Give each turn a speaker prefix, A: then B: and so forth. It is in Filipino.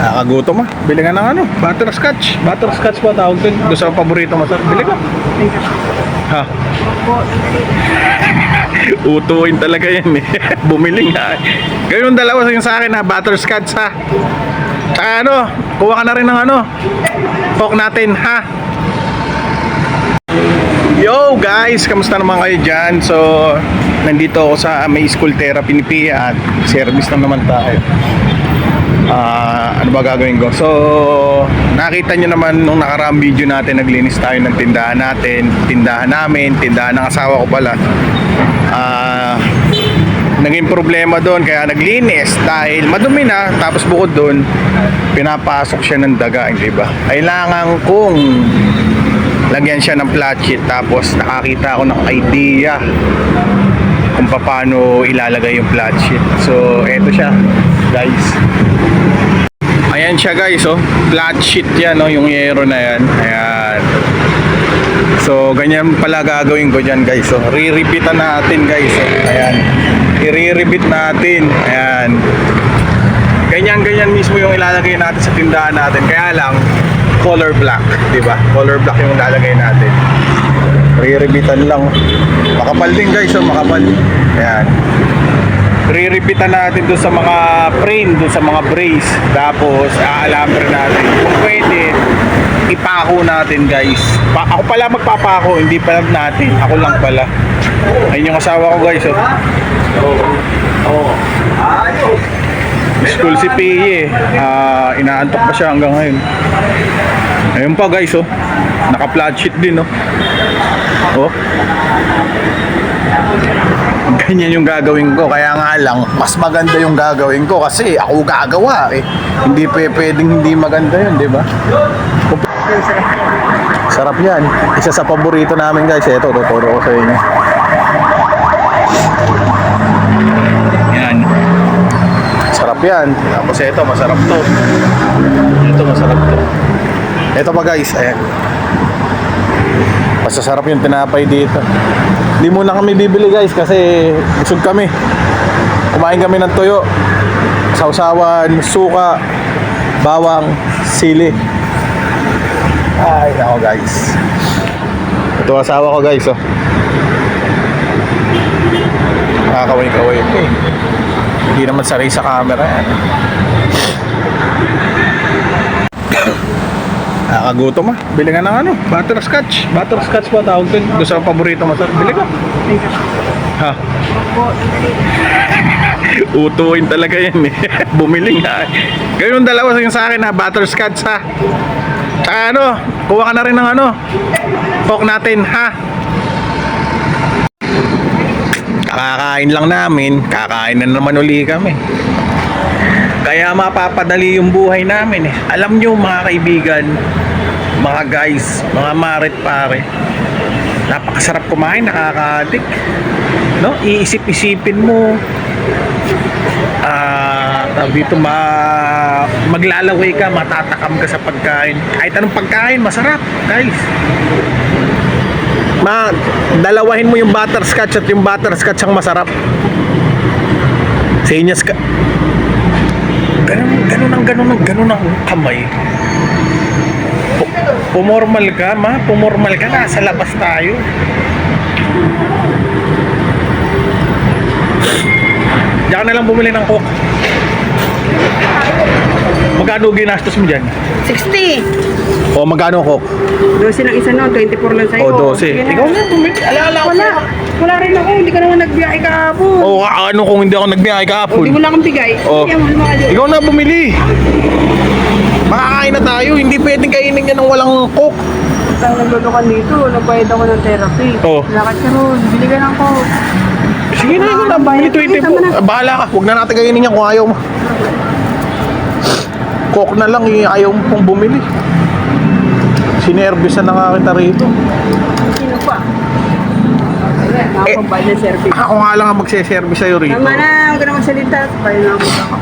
A: Nakakagutom ah. Bili ka ng ano, butterscotch. Butterscotch ba tawag doon? Gusto mo paborito mo sir? Bili ka. Ha? Utuin talaga yan eh. Bumili nga. Gawin yung dalawa sa sa akin ha, butterscotch ha. Tsaka ano, kuha ka na rin ng ano, coke natin ha. Yo guys, kamusta naman kayo dyan? So, nandito ako sa May School Therapy ni Pia at service na naman tayo. Ah, ano ba gagawin ko? So, nakita nyo naman nung nakaraang video natin, naglinis tayo ng tindahan natin, tindahan namin, tindahan ng asawa ko pala. Ah, naging problema doon kaya naglinis dahil madumi na tapos bukod doon pinapasok siya ng daga hindi ba kailangan kong lagyan siya ng flat sheet tapos nakakita ako ng idea kung paano ilalagay yung flat sheet so eto siya guys ayan siya guys oh flat sheet yan oh yung yero na yan ayan So, ganyan pala gagawin ko dyan guys. So, re-repeatan natin guys. So, ayan. I-re-repeat natin. Ayan. Ganyan-ganyan mismo yung ilalagay natin sa tindahan natin. Kaya lang, color black. di ba? Color black yung ilalagay natin. Re-repeatan lang. Makapal din guys. So, makapal. Ayan. Re-repeatan natin doon sa mga frame, doon sa mga brace. Tapos, aalambre natin. Kung pwede, ipako natin guys. Pa ako pala magpapako, hindi pala natin. Ako lang pala. Ayun yung asawa ko guys. Oh. School si Piye. Ah, inaantok pa siya hanggang ngayon. Ayun pa guys oh. Naka-flat sheet din oh. Oh. Ganyan yung gagawin ko. Kaya nga lang, mas maganda yung gagawin ko kasi ako gagawa eh. Hindi pe pwedeng hindi maganda yun, di ba? Sarap yan. Isa sa paborito namin guys. Ito, tuturo ko sa inyo. Yan. Sarap yan. Tapos ito, masarap to. Ito, masarap to. Ito pa guys, ayan. Masasarap yung tinapay dito. Hindi muna kami bibili guys kasi busog kami. Kumain kami ng toyo. Sausawan, suka, bawang, sili. Ay, nako guys. Ito asawa ko guys, oh. Nakakaway-kaway eh. Hindi naman saray sa camera yan. Nakakagutom ah. Bili ka ng ano, butterscotch. Butterscotch ba tawag doon? Gusto mo paborito mo sir? Bili ka. Ha? Utuin talaga yan eh. Bumili nga. Gawin yung dalawa sa sa akin ha, butterscotch ha. Tsaka ano, kuha ka na rin ng ano, coke natin ha. Kakakain lang namin, kakain na naman uli kami. Kaya mapapadali yung buhay namin eh. Alam nyo mga kaibigan, mga guys, mga marit pare, napakasarap kumain, nakaka-addict. No? Iisip-isipin mo, ah, tawag dito, ma maglalaway ka, matatakam ka sa pagkain. Kahit anong pagkain, masarap, guys. Ma, dalawahin mo yung butterscotch at yung butterscotch ang masarap. Senyas ka. Ganun, ganun ang ganun ang ganun ang kamay. Pu- Pumormal ka, ma. Pumormal ka. Nasa labas tayo. Diyan na lang bumili ng coke. Magkano ginastos mo dyan?
B: 60.
A: O magkano coke?
B: 12 lang isa no, 24 lang sa'yo.
A: O 12.
B: Sige na.
A: Ikaw na bumili. Ala-ala ko.
B: Wala. Wala rin ako, hindi ka naman nagbiyahe kahapon.
A: O ano kung hindi ako nagbiyahe
B: O, di
A: kahapon?
B: mo lang akong bigay.
A: Oh.
B: Mo Diyos.
A: Ikaw na bumili. Makakain na tayo. Hindi pwedeng kainin ka ng walang coke.
B: Ang naglulukan dito, nagbayad ako ng therapy.
A: Oh.
B: Lakad ka ron, bili ka ng coke.
A: Sige na, ikaw na. Bumili 20 po. Ah, Bahala ka. Huwag na natin kainin yan kung ayaw mo. Coke na lang. eh, Ayaw mo pong bumili. Sinervisan na nga kita rito.
B: Sino pa? Ayan, nakapagbayad ng service.
A: Ako nga lang ang magse-service sa'yo rito.
B: Tama na, huwag ka na magsalita. Bayad na ako.